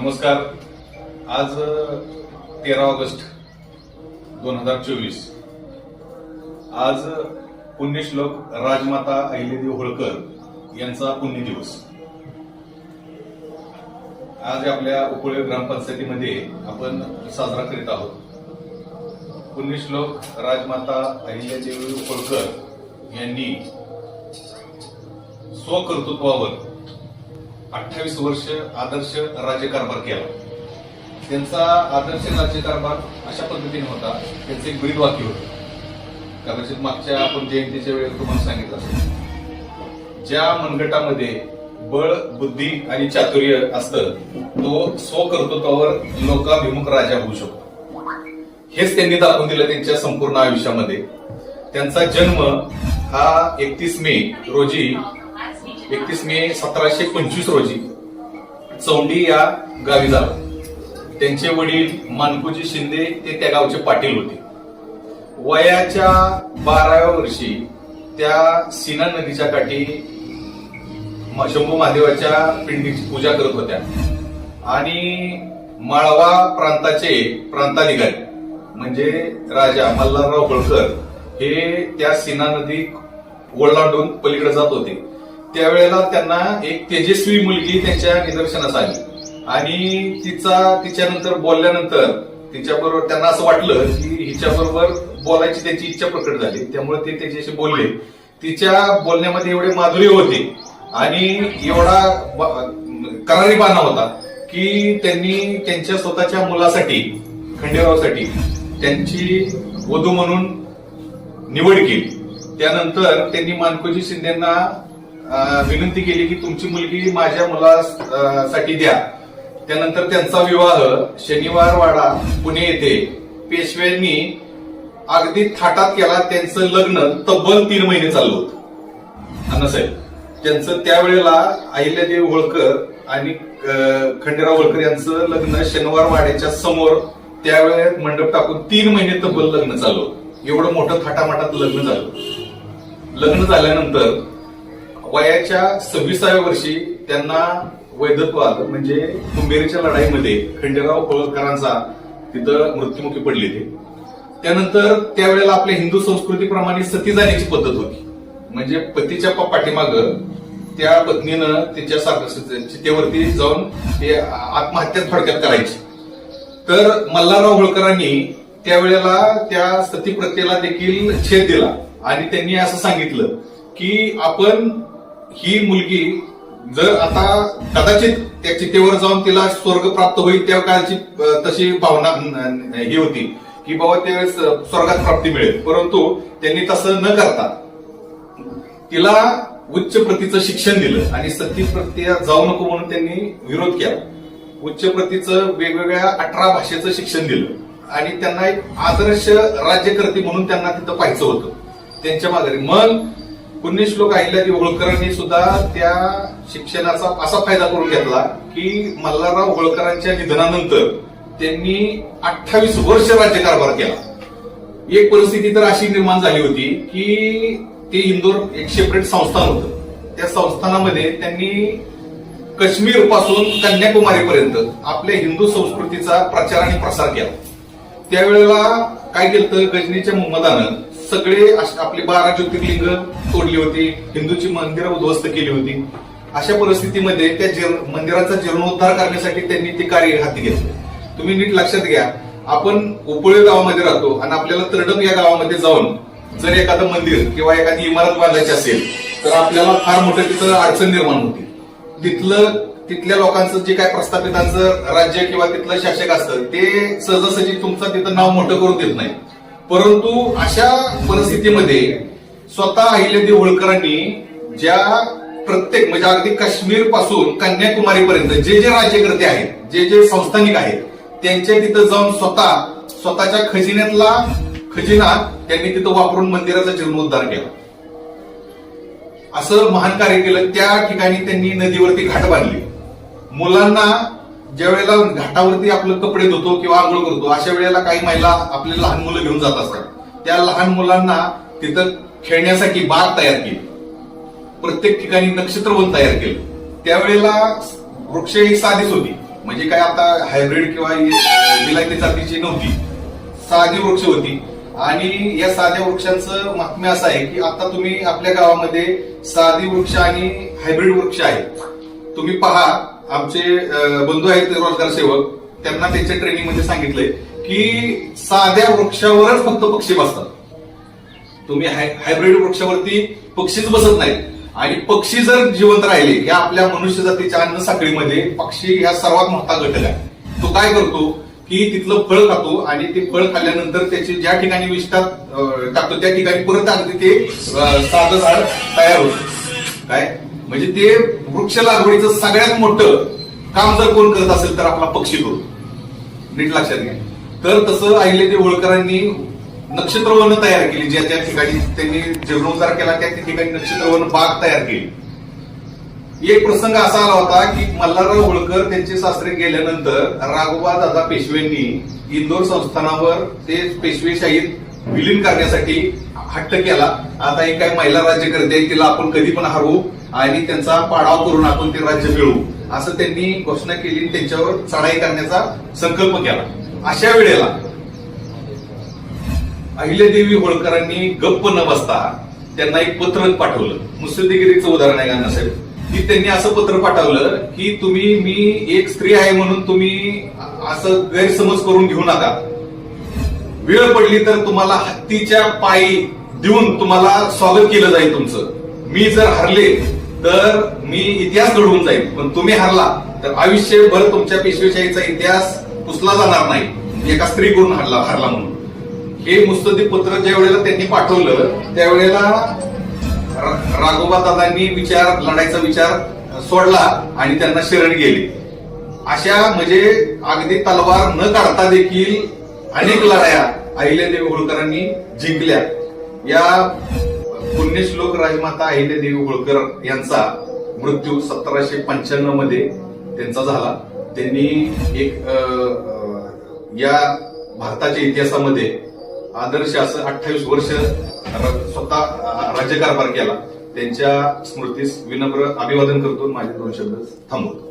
नमस्कार. आज तेरा ऑगस्ट दोन हजार चोवीस. आज पुण्यश्लोक राजमाता अहिल्यादेव होळकर यांचा पुण्यदिवस. आज आपल्या उपळे ग्रामपंचायतीमध्ये आपण साजरा करीत आहोत. पुण्यश्लोक राजमाता अहिल्यादेवी होळकर यांनी स्वकर्तृत्वावर अठ्ठावीस वर्ष आदर्श राज्यकारभार केला. त्यांचा आदर्श राज्यकारभार अशा पद्धतीने होता. त्यांचं एक ब्रीद वाक्य होतं. कदाचित मागच्या आपण जयंतीच्या वेळेस तुम्हाला सांगितलं असेल. ज्या मनगटामध्ये बळ बुद्धी आणि चातुर्य असतं तो स्वकर्तृत्वावर लोकाभिमुख राजा होऊ शकतो. हेच त्यांनी दाखवून दिलं त्यांच्या संपूर्ण आयुष्यामध्ये. त्यांचा जन्म हा एकतीस मे रोजी एकतीस मे सतराशे पंचवीस रोजी चौंडी या गावी झाला त्यांचे वडील मानकोजी शिंदे ते त्या गावचे पाटील होते. वयाच्या बाराव्या वर्षी त्या सीना नदीच्या काठी शंभू महादेवाच्या पिंडीची पूजा करत होत्या. आणि माळवा प्रांताचे प्रांताधिकारी म्हणजे राजा मल्हारराव होळकर हे त्या सीना नदी ओलांडून पलीकडे जात होते. त्यावेळेला त्यांना एक तेजस्वी मुलगी त्यांच्या निदर्शनास आली. आणि तिचा तिच्यानंतर बोलल्यानंतर तिच्याबरोबर त्यांना असं वाटलं की हिच्याबरोबर बोलायची त्यांची इच्छा प्रकट झाली. त्यामुळे ते त्याच्याशी बोलले. तिच्या बोलण्यामध्ये एवढे माधुर्य होते आणि एवढा करारी बाणा होता की त्यांनी त्यांच्या स्वतःच्या मुलासाठी खंडेरावसाठी त्यांची वधू म्हणून निवड केली. त्यानंतर त्यांनी मानकोजी शिंदेना विनंती केली की तुमची मुलगी माझ्या मुलासाठी द्या. त्यानंतर त्यांचा विवाह शनिवार वाडा पुणे येथे पेशव्यांनी अगदी थाटात केला. त्यांचं लग्न तब्बल तीन महिने चाललं होत. अण्णासाहेब त्यांचं त्यावेळेला अहिल्यादेवी होळकर आणि खंडेराव होळकर यांचं लग्न शनिवार वाड्याच्या समोर त्यावेळेस मंडप टाकून तीन महिने तब्बल लग्न चालू एवढं मोठं थाटामाटात लग्न झालं लग्न झाल्यानंतर वयाच्या सव्वीसाव्या वर्षी त्यांना वैधत्व आलं. म्हणजे कुंभेरीच्या लढाईमध्ये खंडेराव होळकरांचा तिथं मृत्युमुखी पडले ते. त्यानंतर त्यावेळेला आपल्या हिंदू संस्कृतीप्रमाणे सती जाण्याची पद्धत होती. म्हणजे पतीच्या पाठीमाग त्या पत्नीनं तिच्या सारखं चितेवरती जाऊन ते आत्महत्या थोडक्यात करायची. तर मल्हारराव होळकरांनी त्यावेळेला त्या सती प्रत्येला देखील छेद दिला. आणि त्यांनी असं सांगितलं की आपण ही मुलगी जर आता कदाचित त्या चितेवर जाऊन तिला स्वर्ग प्राप्त होईल त्या काळची तशी भावना ही होती की बाबा त्यावेळेस स्वर्गात प्राप्ती मिळेल. परंतु त्यांनी तसं न करता तिला उच्च प्रतीचं शिक्षण दिलं आणि सती प्रत्ये जाऊ नको म्हणून त्यांनी विरोध केला. उच्च प्रतीचं वेगवेगळ्या अठरा भाषेचं शिक्षण दिलं आणि त्यांना एक आदर्श राज्यकर्ते म्हणून त्यांना तिथं पाहायचं होतं. त्यांच्या माघारी. मग पुण्यश्लोक अहिल्यादेवी होळकरांनी सुद्धा त्या शिक्षणाचा असा फायदा करून घेतला की मल्हारराव होळकरांच्या निधनानंतर त्यांनी अठ्ठावीस वर्ष राज्यकारभार केला. एक परिस्थिती तर अशी निर्माण झाली होती की ते इंदोर एक सेपरेट संस्थान होतं. त्या संस्थानामध्ये त्यांनी काश्मीरपासून कन्याकुमारीपर्यंत आपल्या हिंदू संस्कृतीचा प्रचार आणि प्रसार केला. त्यावेळेला काय केलं गजनीच्या मोहम्मदानं सगळे आपले आपली बारा ज्योतिर्लिंग तोडली होती. हिंदूची मंदिरं उद्ध्वस्त केली होती. अशा परिस्थितीमध्ये त्या मंदिराचा जीर्णोद्धार करण्यासाठी त्यांनी ते कार्य हाती घेतलं. तुम्ही नीट लक्षात घ्या. आपण उपळे गावामध्ये राहतो आणि आपल्याला तरडम या गावामध्ये जाऊन जर एखादं मंदिर किंवा एखादी इमारत बांधायची असेल तर आपल्याला फार मोठं तिथं अडचण निर्माण होती. तिथलं तिथल्या लोकांचं जे काय प्रस्थापितांचं राज्य किंवा तिथलं शासक असतं ते सहजासहजी तुमचं तिथं नाव मोठं करून देत नाही. परंतु अशा परिस्थितीमध्ये स्वतः अहिल्यादेवी होळकरांनी ज्या प्रत्येक म्हणजे अगदी काश्मीरपासून कन्याकुमारी पर्यंत जे जे राज्यकर्ते आहेत जे जे संस्थानिक आहेत त्यांच्या तिथं जाऊन स्वतः स्वतःच्या खजिन्यातला खजिना त्यांनी तिथं वापरून मंदिराचा जीर्णोद्धार केला. असं महान कार्य केलं. त्या ठिकाणी त्यांनी नदीवरती घाट बांधली. मुलांना ज्या वेळेला घाटावरती आपलं कपडे धुतो किंवा आंघोळ करतो अशा वेळेला काही महिला आपले लहान मुलं घेऊन जात असतात. त्या लहान मुलांना तिथं खेळण्यासाठी बाग तयार केली. प्रत्येक ठिकाणी नक्षत्रवन तयार केलं. त्यावेळेला वृक्ष ही साधीच होती. म्हणजे काय आता हायब्रिड किंवा विलायती जातीची नव्हती. साधी वृक्ष होती. आणि या साध्या वृक्षांचं महात्म्य असं आहे की आता तुम्ही आपल्या गावामध्ये साधी वृक्ष आणि हायब्रिड वृक्ष आहेत. तुम्ही पहा आमचे बंधू आहेत रोजगार सेवक त्यांना त्यांच्या ट्रेनिंगमध्ये सांगितलंय की साध्या वृक्षावरच फक्त पक्षी बसतात. तुम्ही हाय- हायब्रिड वृक्षावरती पक्षीच बसत नाहीत. आणि पक्षी जर जिवंत राहिले या आपल्या मनुष्य जातीच्या अन्न साखळीमध्ये पक्षी ह्या सर्वात मोठा घटक आहे. तो काय करतो की तिथलं फळ खातो आणि ते फळ खाल्ल्यानंतर त्याची ज्या ठिकाणी विष्ठात टाकतो त्या ठिकाणी परत अगदी ते साधं झाड तयार होतं. काय? म्हणजे ते वृक्ष लागवडीचं सगळ्यात मोठं काम जर कोण करत असेल तर आपला पक्षी करू नीट लक्षात घ्या. तर तसं अहिल्यादेवी होळकरांनी नक्षत्रवन तयार केली ज्या ज्या ठिकाणी त्यांनी जीर्णोद्धार केला त्या त्या ठिकाणी नक्षत्रवन बाग तयार केली. एक प्रसंग असा आला होता की मल्हारराव होळकर त्यांचे सासरे गेल्यानंतर राघोबा दादा पेशवेंनी इंदोर संस्थानावर ते पेशवेशाहीत विलीन करण्यासाठी हट्ट केला. आता एक काय महिला राज्य करते तिला आपण कधी पण हरवू आणि त्यांचा पाडाव करून आपण ते राज्य मिळवू. असं त्यांनी घोषणा केली आणि त्यांच्यावर चढाई करण्याचा संकल्प केला. अशा वेळेला अहिल्यादेवी होळकरांनी गप्प न बसता त्यांना एक पत्र पाठवलं. मुत्सद्देगिरीचं उदाहरण आहे गाणं साहेब. की त्यांनी असं पत्र पाठवलं की तुम्ही मी एक स्त्री आहे म्हणून तुम्ही असं गैरसमज करून घेऊ नका. वेळ पडली तर तुम्हाला हत्तीच्या पायी देऊन तुम्हाला स्वागत केलं जाईल तुमचं. मी जर हरले तर मी इतिहास घडवून जाईल. पण तुम्ही हरला तर आयुष्यभर तुमच्या पेशवेशाहीचा इतिहास पुसला जाणार नाही. एका स्त्री करून हरला हरला म्हणून. हे मुस्तदी पत्र ज्या वेळेला त्यांनी पाठवलं त्यावेळेला राघोबा दादांनी विचार लढायचा विचार सोडला आणि त्यांना शरण गेले. अशा म्हणजे अगदी तलवार न काढता देखील अनेक लढाया अहिल्यादेवी होळकरांनी जिंकल्या. या पुण्यश्लोक राजमाता अहिल्यादेवी होळकर यांचा मृत्यू सतराशे पंच्याण्णवमध्ये त्यांचा झाला. त्यांनी एक या भारताच्या इतिहासामध्ये आदर्श असं अठ्ठावीस वर्ष स्वतः राज्यकारभार केला. त्यांच्या स्मृतीस विनम्र अभिवादन करतो. माझे दोन शब्द थांबवतो.